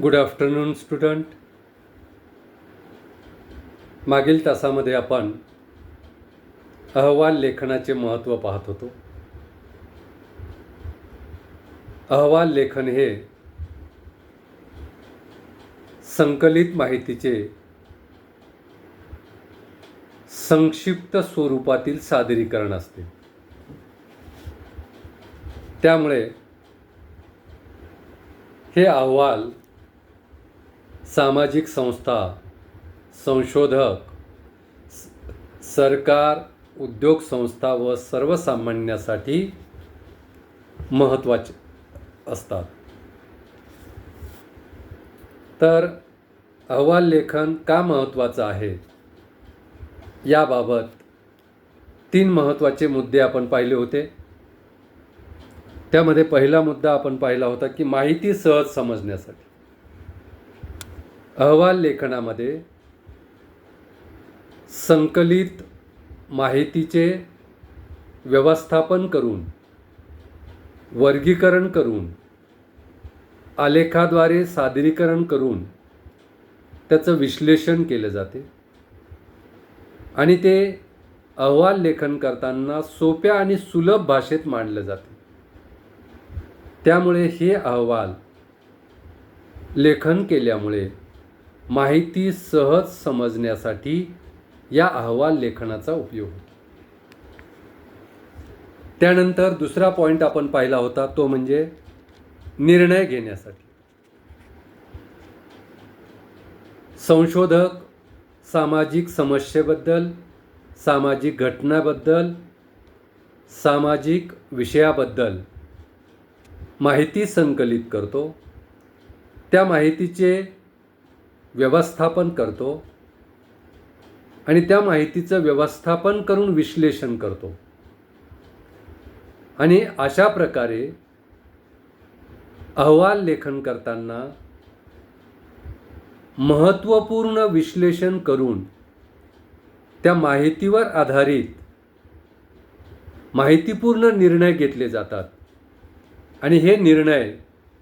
Good afternoon student मागील तासामध्ये आपण अहवाल लेखनाचे महत्त्व पाहत होतो. अहवाल लेखन हे संकलित माहितीचे संक्षिप्त स्वरूपातील सादरीकरण असते. त्यामुळे हे अहवाल सामाजिक संस्था संशोधक स- सरकार उद्योग संस्था व सर्वसामान्यासाठी महत्त्वाचे असतात. तर अहवाल लेखन का महत्त्वाचं आहे? याबाबत तीन महत्त्वाचे मुद्दे आपण पाहिले होते. त्यामध्ये पहिला मुद्दा आपण पाहिला होता की माहिती सहज समजण्यासाठी. अहवाल लेखनामध्ये संकलित माहितीचे व्यवस्थापन करून वर्गीकरण करून आलेखाद्वारे सादरीकरण करून त्याचं विश्लेषण केलं जाते. आणि ते अहवाल लेखन करताना सोप्या आणि सुलभ भाषेत मांडलं जाते. त्यामुळे हे अहवाल लेखन केल्यामुळे माहिती सहज समजण्यासाठी या अहवाल लेखनाचा उपयोग. होतो त्यानंतर दुसरा पॉईंट आपण पाहिला होता तो म्हणजे निर्णय घेण्यासाठी. संशोधक सामाजिक समस्येबद्दल सामाजिक घटनाबद्दल सामाजिक विषयाबद्दल माहिती संकलित करतो. त्या माहितीचे व्यवस्थापन करतो आणि त्या माहितीचं व्यवस्थापन करून विश्लेषण करतो. आणि अशा प्रकारे अहवाल लेखन करताना महत्त्वपूर्ण विश्लेषण करून त्या माहितीवर आधारित माहितीपूर्ण निर्णय घेतले जातात. आणि हे निर्णय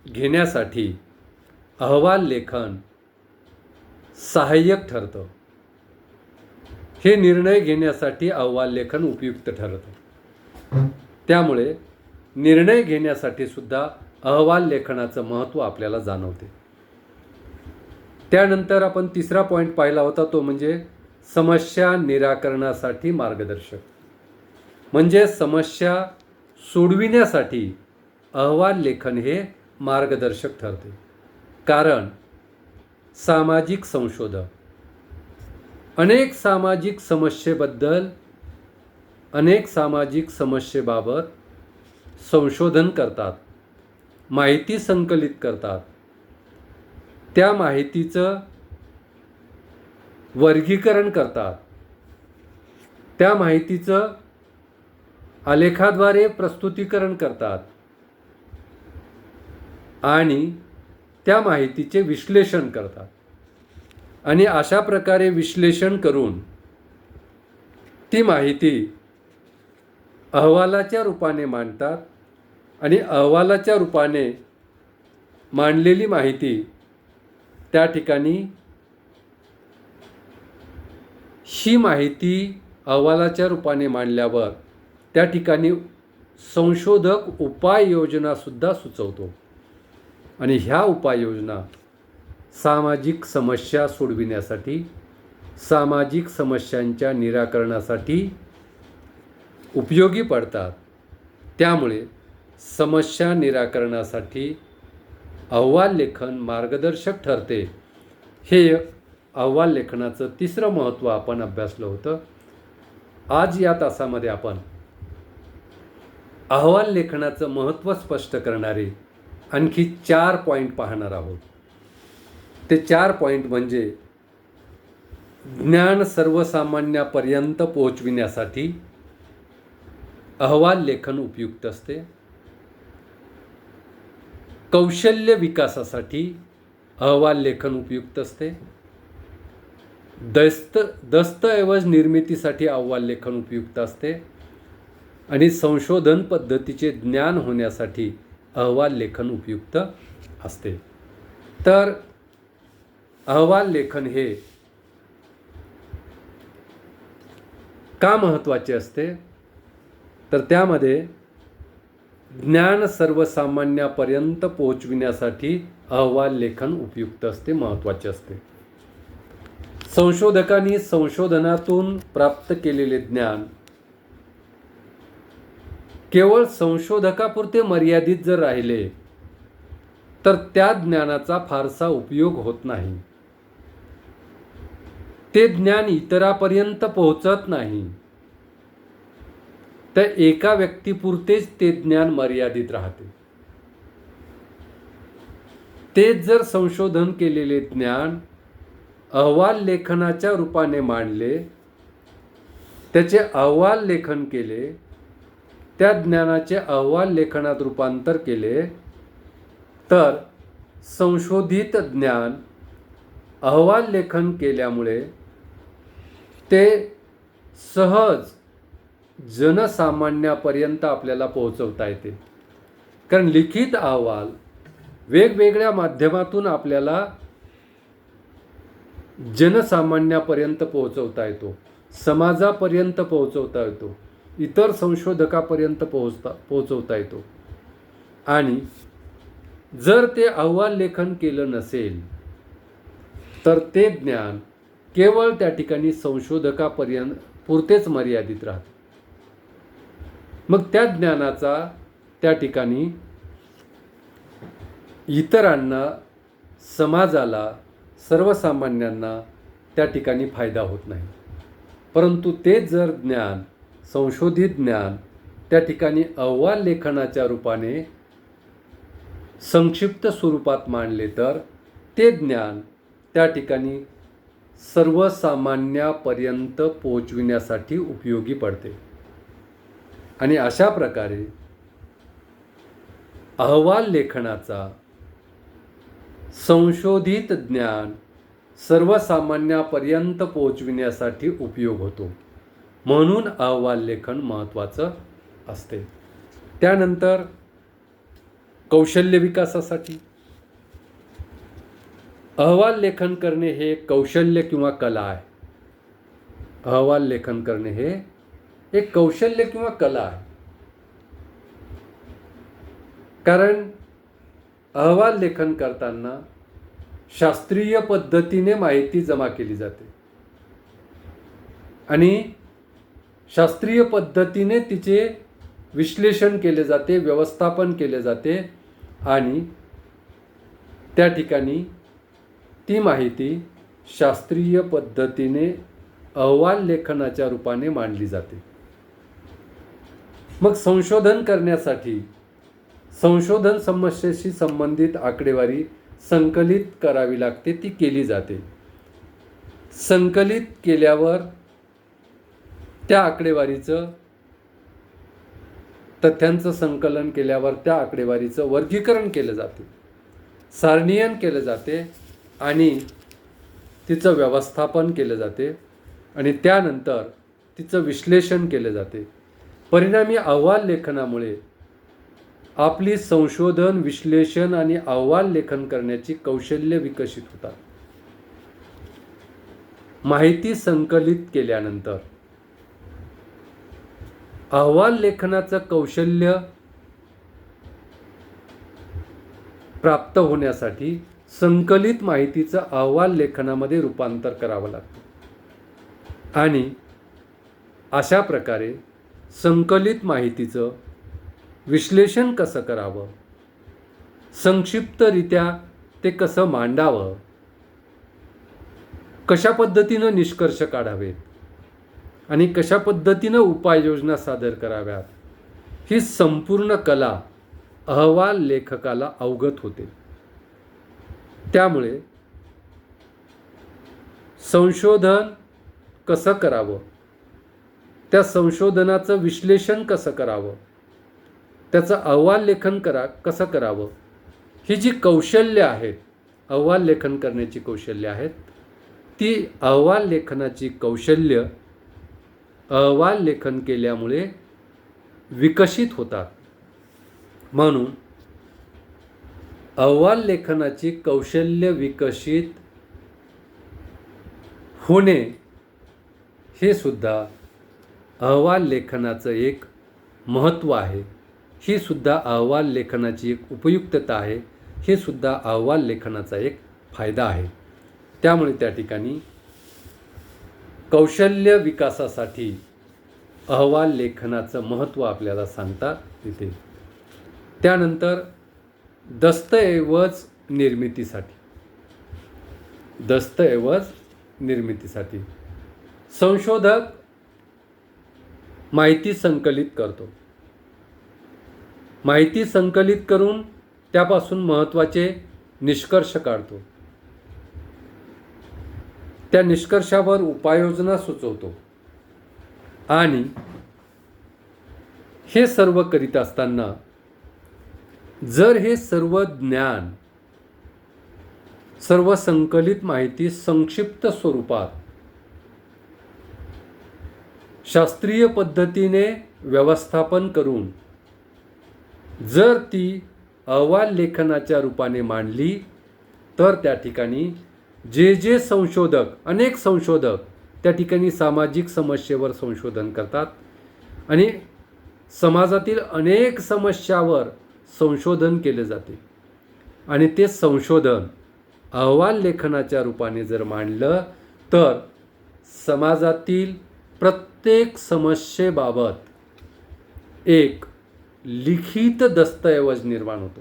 घेण्यासाठी अहवाल लेखन सहाय्यक ठरतं. हे निर्णय घेण्यासाठी अहवाल लेखन उपयुक्त ठरतं. त्यामुळे निर्णय घेण्यासाठी सुद्धा अहवाल लेखनाचं महत्त्व आपल्याला जाणवते. त्यानंतर आपण तिसरा पॉईंट पाहिला होता तो म्हणजे समस्या निराकरणासाठी मार्गदर्शक. म्हणजे समस्या सोडविण्यासाठी अहवाल लेखन हे मार्गदर्शक ठरते. कारण सामाजिक संशोधक अनेक सामाजिक समस्येबद्दल अनेक सामाजिक समस्येबाबत संशोधन करतात माहिती संकलित करतात. त्या माहितीचं वर्गीकरण करतात. त्या माहितीचं आलेखाद्वारे प्रस्तुतीकरण करतात. आणि त्या माहितीचे विश्लेषण करतात. आणि अशा प्रकारे विश्लेषण करून ती माहिती अहवालाच्या रूपाने मांडतात आणि अहवालाच्या रूपाने मांडलेली माहिती त्या ठिकाणी ही माहिती अहवालाच्या रूपाने मांडल्यावर त्या ठिकाणी संशोधक उपाययोजनासुद्धा सुचवतो. आणि ह्या उपाययोजना सामाजिक समस्या सोडविण्यासाठी सामाजिक समस्यांच्या निराकरणासाठी उपयोगी पडतात. त्यामुळे समस्या निराकरणासाठी अहवाल लेखन मार्गदर्शक ठरते. हे अहवाल लेखनाचं तिसरं महत्त्व आपण अभ्यासलं होतं. आज या तासामध्ये आपण अहवाल लेखनाचं महत्त्व स्पष्ट करणारे आणखी चार पॉईंट पाहणार आहोत. ते चार पॉईंट म्हणजे ज्ञान सर्वसामान्यापर्यंत पोहोचविण्यासाठी अहवाल लेखन उपयुक्त असते. कौशल्य विकासासाठी अहवाल लेखन उपयुक्त असते. दस्त दस्तऐवज निर्मितीसाठी अहवाल लेखन उपयुक्त असते. आणि संशोधन पद्धतीचे ज्ञान होण्यासाठी अहवाल लेखन उपयुक्त असते. तर अहवाल लेखन हे का महत्त्वाचे असते? तर त्यामध्ये ज्ञान सर्वसामान्यापर्यंत पोहोचविण्यासाठी अहवाल लेखन उपयुक्त असते महत्त्वाचे असते. संशोधकांनी संशोधनातून प्राप्त केलेले ज्ञान केवळ संशोधकापुरते मर्यादित जर राहिले तर त्या ज्ञानाचा फारसा उपयोग होत नाही. ते ज्ञान इतरापर्यंत पोहोचत नाही. तर एका व्यक्तीपुरतेच ते ज्ञान मर्यादित राहते. तेच जर संशोधन केलेले ज्ञान अहवाल लेखनाच्या रूपाने मांडले त्याचे अहवाल लेखन केले त्या ज्ञानाचे अहवाल लेखनात रूपांतर केले तर संशोधित ज्ञान अहवाल लेखन केल्यामुळे ते सहज जनसामान्यापर्यंत आपल्याला पोहोचवता येते. कारण लिखित अहवाल वेगवेगळ्या माध्यमातून आपल्याला जनसामान्यापर्यंत पोहोचवता येतो समाजापर्यंत पोहोचवता येतो. इतर संशोधकापर्यंत पोहोचता पोहोचवता येतो. आणि जर ते अहवाल लेखन केलं नसेल तर ते ज्ञान केवळ त्या ठिकाणी संशोधकापर्यंत पुरतेच मर्यादित राहते. मग त्या ज्ञानाचा त्या ठिकाणी इतरांना समाजाला सर्वसामान्यांना त्या ठिकाणी फायदा होत नाही. परंतु ते जर ज्ञान संशोधित ज्ञान त्या ठिकाणी अहवाल लेखनाच्या रूपाने संक्षिप्त स्वरूपात मांडले तर ते ज्ञान त्या ठिकाणी सर्वसामान्यापर्यंत पोहोचविण्यासाठी उपयोगी पडते. आणि अशा प्रकारे अहवाल लेखनाचा संशोधित ज्ञान सर्वसामान्यापर्यंत पोहोचविण्यासाठी उपयोग होतो. म्हणून अहवाल लेखन महत्त्वाचं असते. त्यानंतर कौशल्य विकासासाठी. अहवाल लेखन करणे हे कौशल्य किंवा कला आहे. अहवाल लेखन करणे हे एक कौशल्य किंवा कला आहे. कारण अहवाल लेखन करताना शास्त्रीय पद्धतीने माहिती जमा केली जाते. आणि शास्त्रीय पद्धतीने तिचे विश्लेषण केले जाते व्यवस्थापन केले जाते आणि त्या ठिकाणी ती माहिती शास्त्रीय पद्धतीने अहवाल लेखनाच्या रूपाने मांडली जाते. मग संशोधन करण्यासाठी संशोधन समस्येशी संबंधित आकडेवारी संकलित करावी लागते ती केली जाते. संकलित केल्यावर त्या आकडेवारीचं तथ्यांचं संकलन केल्यावर त्या आकडेवारीचं वर्गीकरण केलं जाते. सारणीयन केलं जाते आणि तिचं व्यवस्थापन केलं जाते आणि त्यानंतर तिचं विश्लेषण केलं जाते. परिणामी अहवाल लेखनामुळे आपली संशोधन विश्लेषण आणि अहवाल लेखन करण्याची कौशल्य विकसित होतात. माहिती संकलित केल्यानंतर अहवाल लेखनाचं कौशल्य प्राप्त होण्यासाठी संकलित माहितीचं अहवाल लेखनामध्ये रूपांतर करावं लागतं. आणि अशा प्रकारे संकलित माहितीचं विश्लेषण कसं करावं? संक्षिप्तरित्या ते कसं मांडावं? कशा पद्धतीनं निष्कर्ष काढावेत? आणि कशा पद्धतीनं उपाययोजना सादर कराव्यात? ही संपूर्ण कला अहवाल लेखकाला अवगत होते. त्यामुळे संशोधन कसं करावं? त्या संशोधनाचं विश्लेषण कसं करावं? त्याचं अहवाल लेखन करा कसं करावं? ही जी कौशल्य आहेत अहवाल लेखन करण्याची कौशल्य आहेत ती अहवाल लेखनाची कौशल्य अहवाल लेखन केल्यामुळे विकसित होतात. म्हणून अहवाल लेखनाची कौशल्य विकसित होणे हे सुद्धा अहवाल लेखनाचं एक महत्त्व आहे. ही सुद्धा अहवाल लेखनाची एक उपयुक्तता आहे. हे सुद्धा अहवाल लेखनाचा एक फायदा आहे. त्यामुळे त्या ठिकाणी कौशल्य विकासासाठी अहवाल लेखनाचं महत्त्व आपल्याला सांगतात येते त्यानंतर दस्तऐवज निर्मितीसाठी. दस्तऐवज निर्मितीसाठी. संशोधक माहिती संकलित करतो. माहिती संकलित करून त्यापासून महत्त्वाचे निष्कर्ष काढतो. त्या निष्कर्षावर उपाययोजना सुचवतो. आणि हे सर्व करीत असताना जर हे सर्व ज्ञान सर्व संकलित माहिती संक्षिप्त स्वरूपात शास्त्रीय पद्धतीने व्यवस्थापन करून जर ती अहवाल लेखनाच्या रूपाने मांडली तर त्या ठिकाणी जे जे संशोधक अनेक संशोधक त्या ठिकाणी सामाजिक समस्येवर संशोधन करतात आणि समाजातील अनेक समस्यावर संशोधन केले जाते. आणि ते संशोधन अहवाल लेखनाच्या रूपाने जर मांडलं तर समाजातील प्रत्येक समस्येबाबत एक लिखित दस्तऐवज निर्माण होतो.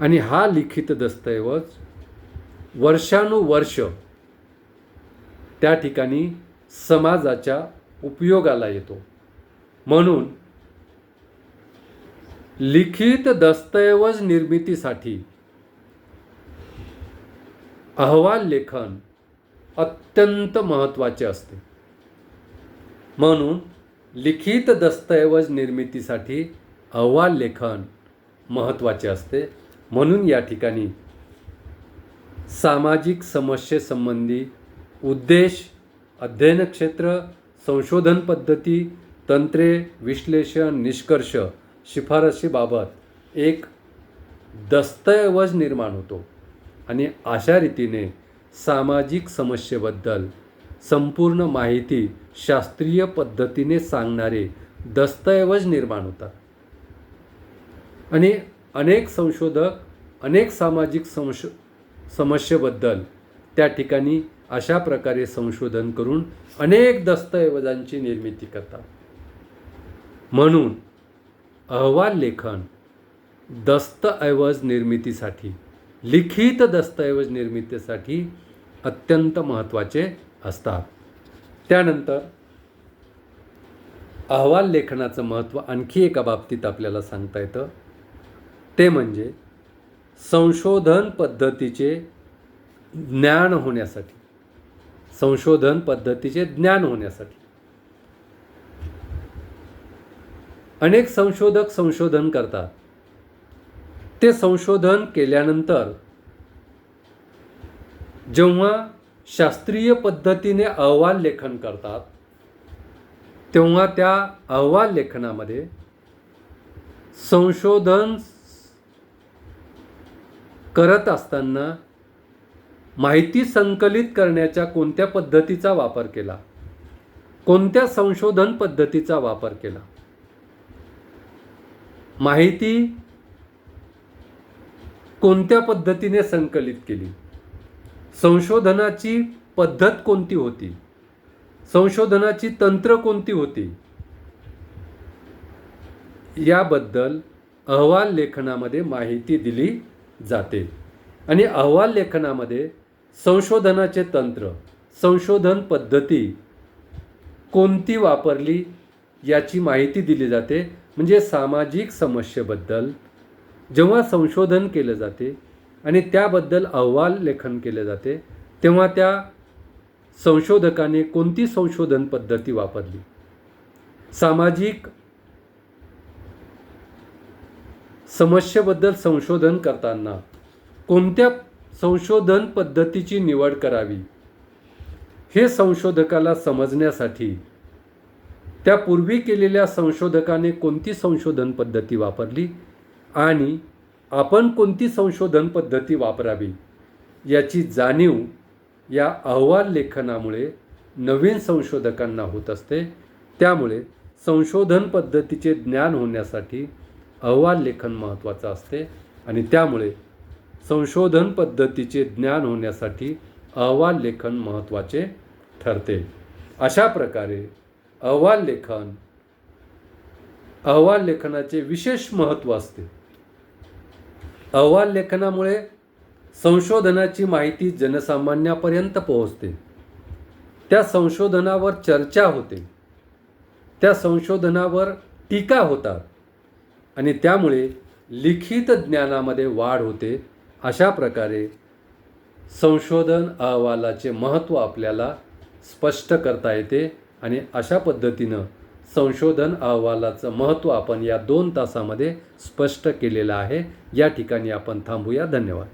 आणि हा लिखित दस्तऐवज वर्षानुवर्ष त्या ठिकाणी समाजाच्या उपयोगाला येतो. म्हणून लिखित दस्तऐवज निर्मितीसाठी अहवाल लेखन अत्यंत महत्त्वाचे असते. म्हणून लिखित दस्तऐवज निर्मितीसाठी अहवाल लेखन महत्त्वाचे असते. म्हणून या ठिकाणी सामाजिक समस्येसंबंधी उद्देश अध्ययन क्षेत्र संशोधन पद्धती तंत्रे विश्लेषण निष्कर्ष शिफारशीबाबत एक दस्तऐवज निर्माण होतो. आणि अशा रीतीने सामाजिक समस्येबद्दल संपूर्ण माहिती शास्त्रीय पद्धतीने सांगणारे दस्तऐवज निर्माण होतात. आणि अनेक संशोधक अनेक सामाजिक संश समस्येबद्दल. त्या ठिकाणी अशा प्रकारे संशोधन करून अनेक दस्तऐवजांची निर्मिती करतात. म्हणून अहवाल लेखन दस्तऐवज निर्मितीसाठी लिखित दस्तऐवज निर्मितीसाठी अत्यंत महत्त्वाचे असतात. त्यानंतर अहवाल लेखनाचं महत्त्व आणखी एका बाबतीत आपल्याला सांगता येतं. ते म्हणजे संशोधन पद्धतीचे ज्ञान होण्यासाठी. संशोधन पद्धतीचे ज्ञान होण्यासाठी. अनेक संशोधक संशोधन करतात. ते संशोधन केल्यानंतर जेव्हा शास्त्रीय पद्धतीने अहवाल लेखन करतात तेव्हा त्या अहवाल लेखनामध्ये संशोधन करत असताना माहिती संकलित करण्याच्या कोणत्या पद्धतीचा वापर केला? कोणत्या संशोधन पद्धतीचा वापर केला? माहिती कोणत्या पद्धतीने संकलित केली? संशोधनाची पद्धत कोणती होती? संशोधनाची तंत्र कोणती होती? याबद्दल अहवाल लेखनामध्ये माहिती दिली जाते आणि अहवाल लेखनामध्ये संशोधनाचे तंत्र संशोधन पद्धती कोणती वापरली याची माहिती दिली जाते म्हणजे सामाजिक समस्येबद्दल जेव्हा संशोधन केलं जाते आणि त्याबद्दल अहवाल लेखन केले जाते तेव्हा त्या संशोधकाने कोणती संशोधन पद्धती वापरली? सामाजिक समस्येबद्दल संशोधन करताना कोणत्या संशोधन पद्धतीची निवड करावी? हे संशोधकाला समजण्यासाठी त्यापूर्वी केलेल्या संशोधकाने कोणती संशोधन पद्धती वापरली आणि आपण कोणती संशोधन पद्धती वापरावी याची जाणीव या अहवाल लेखनामुळे नवीन संशोधकांना होत असते. त्यामुळे संशोधन पद्धतीचे ज्ञान होण्यासाठी अहवाल लेखन महत्त्वाचं असते आणि त्यामुळे संशोधन पद्धतीचे ज्ञान होण्यासाठी अहवाल लेखन महत्त्वाचे ठरते. अशा प्रकारे अहवाल लेखन अहवाल लेखनाचे विशेष महत्त्व असते. अहवाल लेखनामुळे संशोधनाची माहिती जनसामान्यापर्यंत पोहोचते. त्या संशोधनावर चर्चा होते. त्या संशोधनावर टीका होतात. आणि त्यामुळे लिखित ज्ञानामध्ये वाढ होते. अशा प्रकारे संशोधन अहवालाचे महत्त्व आपल्याला स्पष्ट करता येते आणि अशा पद्धतीनं संशोधन अहवालाचं महत्त्व आपण या दोन तासामध्ये स्पष्ट केलेलं आहे. या ठिकाणी आपण थांबूया. धन्यवाद.